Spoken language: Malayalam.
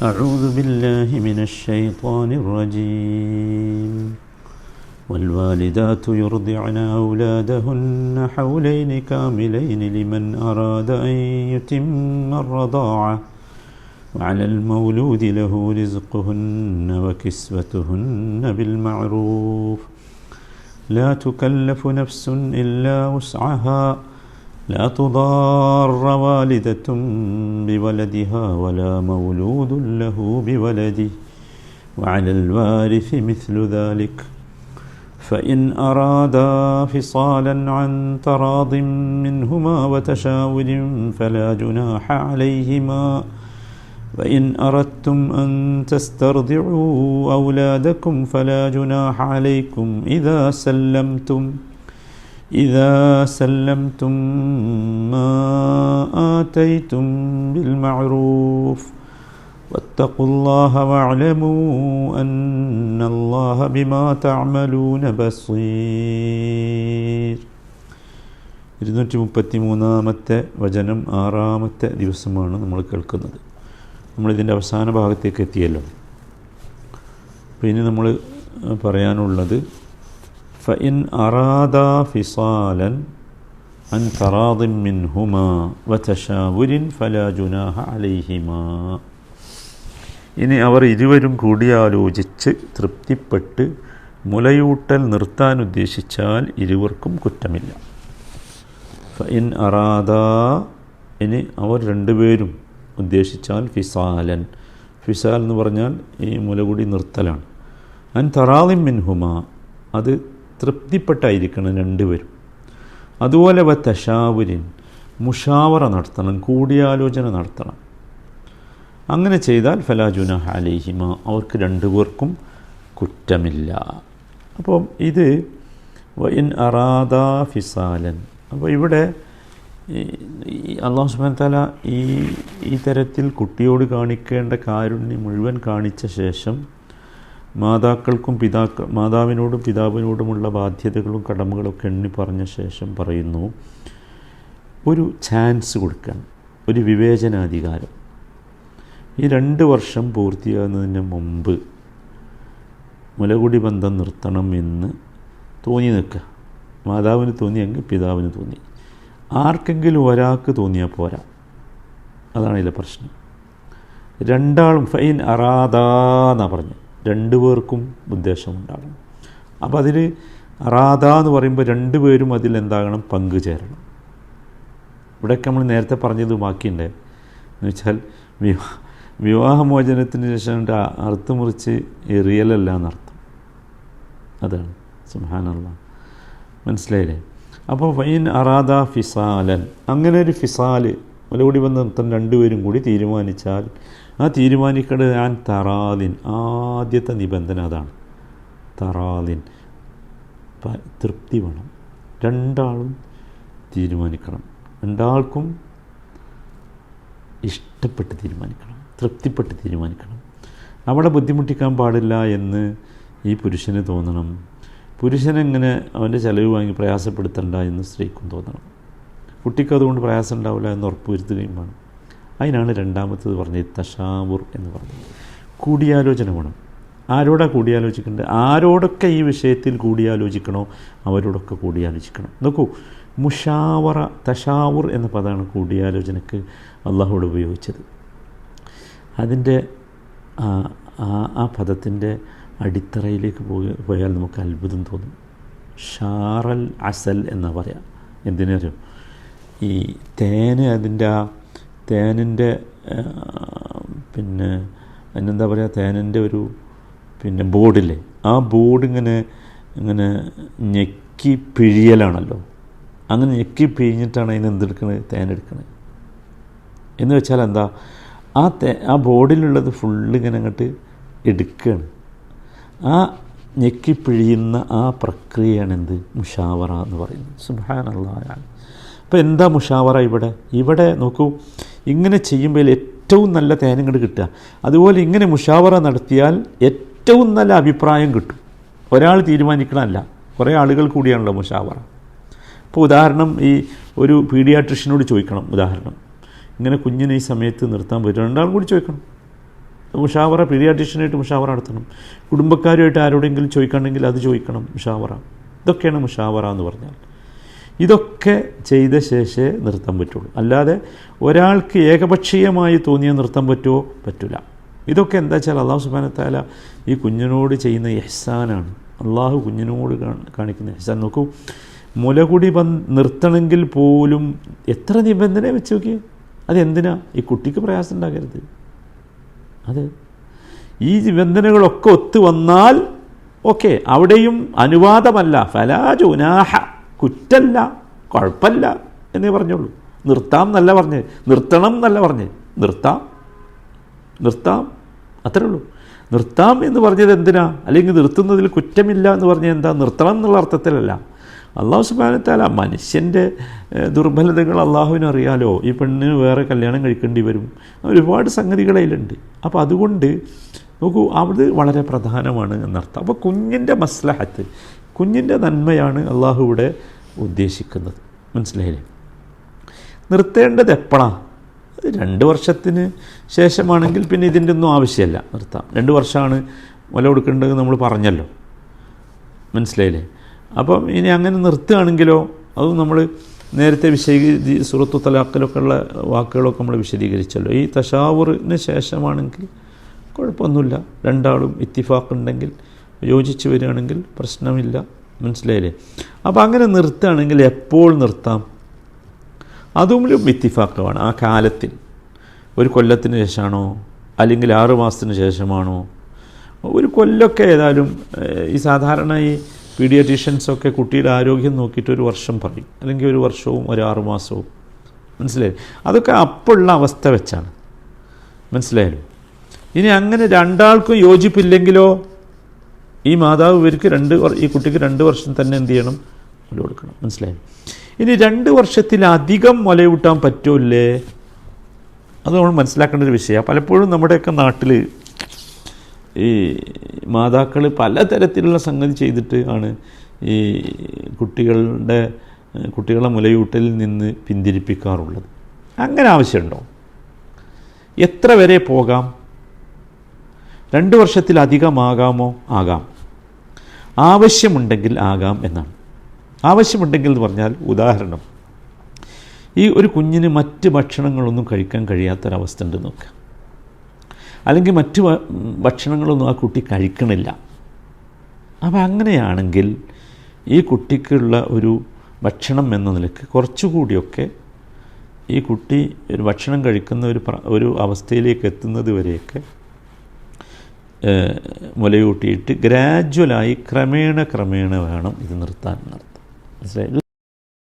أعوذ بالله من الشيطان الرجيم. والوالدات يرضعن أولادهن حولين كاملين لمن أراد أن يتم الرضاعة. وعلى المولود له رزقهن وكسوتهن بالمعروف. لا تكلف نفس إلا وسعها. لا تضار والدة بولدها ولا مولود له بولده. وعلى الوارث مثل ذلك. فإن أرادا فصالا عن تراض منهما وتشاور فلا جناح عليهما. وإن أردتم أن تسترضعوا أولادكم فلا جناح عليكم إذا سلمتم. إذا سلمتم ما آتيتم بالمعروف واتقوا الله واعلموا أن الله بما تعملون بصير ഇരുന്നൂറ്റി മുപ്പത്തി മൂന്നാമത്തെ വചനം ആറാമത്തെ ദിവസമാണ് നമ്മൾ കേൾക്കുന്നത് നമ്മളിതിൻ്റെ അവസാന ഭാഗത്തേക്ക് എത്തിയല്ലോ അപ്പോൾ ഇനി നമ്മൾ പറയാനുള്ളത് ഫഇൻ അറാദ ഫിസാലൻ അൻ തറാദിൻ മിൻഹുമാ വതശാവുരിൻ ഫലാ ജുനാഹ അലൈഹിമാ ഇനി അവർ ഇരുവരും കൂടിയാലോചിച്ച് തൃപ്തിപ്പെട്ട് മുലയൂട്ടൽ നിർത്താൻ ഉദ്ദേശിച്ചാൽ ഇരുവർക്കും കുറ്റമില്ല. ഫഇൻ അറാദ ഇനി അവർ രണ്ടുപേരും ഉദ്ദേശിച്ചാൽ ഫിസാലൻ. ഫിസാൽ എന്ന് പറഞ്ഞാൽ ഈ മുലകുടി നിർത്തലാണ്. അൻ തറാളിം മിൻഹുമാ അത് തൃപ്തിപ്പെട്ടായിരിക്കണം രണ്ടുപേരും. അതുപോലെ തശാവുരിൻ മുഷാവറ നടത്തണം കൂടിയാലോചന നടത്തണം. അങ്ങനെ ചെയ്താൽ ഫലാജുന അലേഹിമ അവർക്ക് രണ്ടുപേർക്കും കുറ്റമില്ല. അപ്പം ഇത് ഇൻ അറാദ ഫിസാലൻ. അപ്പോൾ ഇവിടെ അള്ളാഹു സുബാൻ താല ഈ ഈ തരത്തിൽ കുട്ടിയോട് കാണിക്കേണ്ട കാരുണ്യം മുഴുവൻ കാണിച്ച ശേഷം മാതാക്കൾക്കും പിതാക്ക മാതാവിനോടും പിതാവിനോടുമുള്ള ബാധ്യതകളും കടമകളൊക്കെ എണ്ണി പറഞ്ഞ ശേഷം പറയുന്നു ഒരു ചാൻസ് കൊടുക്കാൻ ഒരു വിവേചനാധികാരം. ഈ രണ്ട് വർഷം പൂർത്തിയാകുന്നതിന് മുമ്പ് മുലകുടി ബന്ധം നിർത്തണം എന്ന് തോന്നി നിൽക്കുക. മാതാവിന് തോന്നിയെങ്കിൽ പിതാവിന് തോന്നി. ആർക്കെങ്കിലും ഒരാൾക്ക് തോന്നിയാൽ പോരാ. അതാണ് ഇതിലെ പ്രശ്നം. രണ്ടാളും ഫൈൻ അറാദാന്നാണ് പറഞ്ഞു. രണ്ടു പേർക്കും ഉദ്ദേശമുണ്ടാകണം. അപ്പോൾ അതിൽ റാധ എന്ന് പറയുമ്പോൾ രണ്ടുപേരും അതിൽ എന്താകണം? പങ്കുചേരണം. ഇവിടെയൊക്കെ നമ്മൾ നേരത്തെ പറഞ്ഞത് ബാക്കിയുണ്ട്. എന്ന് വെച്ചാൽ വിവാഹ വിവാഹമോചനത്തിന് ശേഷം അർത്ഥം മുറിച്ച് എറിയലല്ല എന്നർത്ഥം. അതാണ്. സുഹാനുള്ള മനസ്സിലായില്ലേ? അപ്പോൾ വൈൻ അറാദ ഫിസാലൻ. അങ്ങനെ ഒരു ഫിസാൽ മുലകൂടി വന്ന നൃത്തം രണ്ടുപേരും കൂടി തീരുമാനിച്ചാൽ ആ തീരുമാനിക്കേണ്ടത് ഞാൻ തറാദിൻ ആദ്യത്തെ നിബന്ധന അതാണ്. തറാദിൻ തൃപ്തി വേണം. രണ്ടാളും തീരുമാനിക്കണം. രണ്ടാൾക്കും ഇഷ്ടപ്പെട്ട് തീരുമാനിക്കണം. തൃപ്തിപ്പെട്ട് തീരുമാനിക്കണം. അവിടെ ബുദ്ധിമുട്ടിക്കാൻ പാടില്ല എന്ന് ഈ പുരുഷന് തോന്നണം. പുരുഷനെങ്ങനെ അവന്റെ ചിലവ് വാങ്ങി പ്രയാസപ്പെടുത്തണ്ട എന്ന് സ്ത്രീക്കും തോന്നണം. കുട്ടിക്ക് അതുകൊണ്ട് പ്രയാസം ഉണ്ടാവില്ല എന്ന് ഉറപ്പുവരുത്തുകയും വേണം. അതിനാണ് രണ്ടാമത്തത് പറഞ്ഞത് തഷാവുർ എന്ന് പറഞ്ഞത്. കൂടിയാലോചന വേണം. ആരോടാ കൂടിയാലോചിക്കേണ്ടത്? ആരോടൊക്കെ ഈ വിഷയത്തിൽ കൂടിയാലോചിക്കണോ? അവരോടൊക്കെ കൂടിയാലോചിക്കണം. നോക്കൂ മുഷാവറ തഷാവുർ എന്ന പദമാണ് കൂടിയാലോചനക്ക് അള്ളാഹോട് ഉപയോഗിച്ചത്. അതിന്റെ ആ പദത്തിന്റെ അടിത്തറയിലേക്ക് പോയി പോയാൽ നമുക്ക് അത്ഭുതം തോന്നും. ഷാറൽ അസൽ എന്നാണ് പറയാം. എന്തിനറിയോ? ഈ തേന് അതിന്റെ ആ തേനിന്റെ പിന്നെ അതിനെന്താ പറയുക തേനിന്റെ ഒരു പിന്നെ ബോർഡില്ലേ ആ ബോർഡ് ഇങ്ങനെ ഇങ്ങനെ ഞെക്കി പിഴിയലാണല്ലോ. അങ്ങനെ ഞെക്കി പിഴിഞ്ഞിട്ടാണ് അതിന് എന്തെടുക്കണത്? തേനെടുക്കണത്. എന്ന് വെച്ചാൽ എന്താ ആ തേ ആ ബോർഡിലുള്ളത് ഫുള്ള് ഇങ്ങനെ അങ്ങോട്ട് എടുക്കുകയാണ് ആ ഞെക്കി പിഴിയുന്ന ആ പ്രക്രിയയാണ് എന്ത്? മുഷാവറ എന്ന് പറയുന്നത്. സുബാനുള്ള അപ്പോൾ എന്താ മുഷാവറ ഇവിടെ? ഇവിടെ നോക്കൂ ഇങ്ങനെ ചെയ്യുമ്പോൾ ഏറ്റവും നല്ല തേനങ്ങൾ കിട്ടുക. അതുപോലെ ഇങ്ങനെ മുഷാവറ നടത്തിയാൽ ഏറ്റവും നല്ല അഭിപ്രായം കിട്ടും. ഒരാൾ തീരുമാനിക്കണമല്ല കുറേ ആളുകൾ കൂടിയാണല്ലോ മുഷാവറ. ഇപ്പോൾ ഉദാഹരണം ഈ ഒരു പീഡിയാട്രിഷ്യനോട് ചോദിക്കണം ഉദാഹരണം. ഇങ്ങനെ കുഞ്ഞിനെ ഈ സമയത്ത് നിർത്താൻ പറ്റും രണ്ടാളും കൂടി ചോദിക്കണം. മുഷാവറ പീഡിയാട്രിഷ്യനായിട്ട് മുഷാവറ നടത്തണം. കുടുംബക്കാരുമായിട്ട് ആരോടെങ്കിലും ചോദിക്കണമെങ്കിൽ അത് ചോദിക്കണം മുഷാവറ. ഇതൊക്കെയാണ് മുഷാവറ എന്ന് പറഞ്ഞാൽ. ഇതൊക്കെ ചെയ്ത ശേഷമേ നൃത്തം പറ്റുള്ളൂ. അല്ലാതെ ഒരാൾക്ക് ഏകപക്ഷീയമായി തോന്നിയ നൃത്തം പറ്റുമോ പറ്റില്ല ഇതൊക്കെ എന്താ വെച്ചാൽ അള്ളാഹു സുബാനത്താല ഈ കുഞ്ഞിനോട് ചെയ്യുന്ന എഹ്സാനാണ്. അള്ളാഹു കുഞ്ഞിനോട് കാണിക്കുന്ന എഹ്സാൻ. നോക്കൂ മുലകുടി ബന് നിർത്തണമെങ്കിൽ പോലും എത്ര നിബന്ധന വെച്ച് നോക്കിയേ? അതെന്തിനാ? ഈ കുട്ടിക്ക് പ്രയാസം ഉണ്ടാകരുത്. അത് ഈ നിബന്ധനകളൊക്കെ ഒത്തു വന്നാൽ ഓക്കെ അവിടെയും അനുവാദമല്ല. ഫലാജുനാഹ കുറ്റല്ല കുഴപ്പമില്ല എന്നേ പറഞ്ഞുള്ളൂ നിർത്താം എന്നല്ല പറഞ്ഞ് നിർത്തണം എന്നല്ല പറഞ്ഞ് നിർത്താം. നിർത്താം. അത്രേ ഉള്ളൂ. നിർത്താം എന്ന് പറഞ്ഞത് എന്തിനാ? അല്ലെങ്കിൽ നിർത്തുന്നതിൽ കുറ്റമില്ല എന്ന് പറഞ്ഞാൽ എന്താ? നിർത്തണം എന്നുള്ള അർത്ഥത്തിലല്ല. അള്ളാഹു സുബാനത്താല മനുഷ്യന്റെ ദുർബലതകൾ അള്ളാഹുവിന് അറിയാലോ? ഈ പെണ്ണിന് വേറെ കല്യാണം കഴിക്കേണ്ടി വരും. ഒരുപാട് സംഗതികൾ അതിലുണ്ട്. അപ്പോൾ അതുകൊണ്ട് നോക്കൂ അത് വളരെ പ്രധാനമാണ് എന്നർത്ഥം. അപ്പോൾ കുഞ്ഞിന്റെ മസ്ലഹത്ത് കുഞ്ഞിന്റെ നന്മയാണ് അള്ളാഹു ഇവിടെ ഉദ്ദേശിക്കുന്നത്. മനസ്സിലായില്ലേ? നിർത്തേണ്ടത് എപ്പോഴാണ് അത് രണ്ട് വർഷത്തിന് ശേഷമാണെങ്കിൽ പിന്നെ ഇതിന്റെ ഒന്നും ആവശ്യമല്ല. നിർത്താം. രണ്ട് വർഷമാണ് മുല കൊടുക്കേണ്ടത് നമ്മൾ പറഞ്ഞല്ലോ. മനസ്സിലായില്ലേ? അപ്പം ഇനി അങ്ങനെ നിർത്തുകയാണെങ്കിലോ അതും നമ്മൾ നേരത്തെ വിശദീ സുഹൃത്തു തലാക്കലൊക്കെ ഉള്ള വാക്കുകളൊക്കെ നമ്മൾ വിശദീകരിച്ചല്ലോ. ഈ തഷാവറിന് ശേഷമാണെങ്കിൽ കുഴപ്പമൊന്നുമില്ല. രണ്ടാളും ഇത്തിഫാക്ക് ഉണ്ടെങ്കിൽ യോജിച്ച് വരികയാണെങ്കിൽ പ്രശ്നമില്ല. മനസ്സിലായില്ലേ? അപ്പോൾ അങ്ങനെ നിർത്തുകയാണെങ്കിൽ എപ്പോൾ നിർത്താം? അതും ഇത്തിഫാക്കമാണ് ആ കാലത്തിൽ. ഒരു കൊല്ലത്തിന് ശേഷമാണോ? അല്ലെങ്കിൽ ആറു മാസത്തിന് ശേഷമാണോ? ഒരു കൊല്ലമൊക്കെ ഏതായാലും ഈ സാധാരണ ഈ പീഡിയറ്റീഷ്യൻസൊക്കെ കുട്ടിയുടെ ആരോഗ്യം നോക്കിയിട്ട് ഒരു വർഷം പറയും. അല്ലെങ്കിൽ ഒരു വർഷവും ഒരു ആറു മാസവും. മനസ്സിലായി അതൊക്കെ അപ്പോഴുള്ള അവസ്ഥ വെച്ചാണ്. മനസ്സിലായല്ലോ? ഇനി അങ്ങനെ രണ്ടാൾക്കും യോജിപ്പില്ലെങ്കിലോ? ഈ മാതാവ് ഇവർക്ക് രണ്ട് ഈ കുട്ടിക്ക് രണ്ട് വർഷം തന്നെ എന്ത് ചെയ്യണം? മുല കൊടുക്കണം. മനസ്സിലായി? ഇനി രണ്ട് വർഷത്തിലധികം മുലയൂട്ടാൻ പറ്റൂല്ലേ? അത് നമ്മൾ മനസ്സിലാക്കേണ്ട ഒരു വിഷയമാണ്. പലപ്പോഴും നമ്മുടെയൊക്കെ നാട്ടിൽ ഈ മാതാക്കൾ പലതരത്തിലുള്ള സംഗതി ചെയ്തിട്ട് ആണ് ഈ കുട്ടികളുടെ കുട്ടികളെ മുലയൂട്ടലിൽ നിന്ന് പിന്തിരിപ്പിക്കാറുള്ളത്. അങ്ങനെ ആവശ്യമുണ്ടോ? എത്ര വരെ പോകാം? രണ്ട് വർഷത്തിലധികമാകാമോ? ആകാം. ആവശ്യമുണ്ടെങ്കിൽ ആകാം എന്നാണ്. ആവശ്യമുണ്ടെങ്കിൽ എന്ന് പറഞ്ഞാൽ ഉദാഹരണം ഈ ഒരു കുഞ്ഞിന് മറ്റ് ഭക്ഷണങ്ങളൊന്നും കഴിക്കാൻ കഴിയാത്തൊരവസ്ഥ ഉണ്ട് നോക്കുക അല്ലെങ്കിൽ മറ്റ് ഭക്ഷണങ്ങളൊന്നും ആ കുട്ടി കഴിക്കണില്ല. അപ്പോൾ അങ്ങനെയാണെങ്കിൽ ഈ കുട്ടിക്കുള്ള ഒരു ഭക്ഷണം എന്ന നിലയ്ക്ക് കുറച്ചുകൂടിയൊക്കെ ഈ കുട്ടി ഒരു ഭക്ഷണം കഴിക്കുന്ന ഒരു ഒരു അവസ്ഥയിലേക്ക് എത്തുന്നത് വരെയൊക്കെ മുലയൂട്ടിയിട്ട് ഗ്രാജ്വലായി ക്രമേണ ക്രമേണ വേണം ഇത് നിർത്താൻ നടത്തും മനസ്സിലായി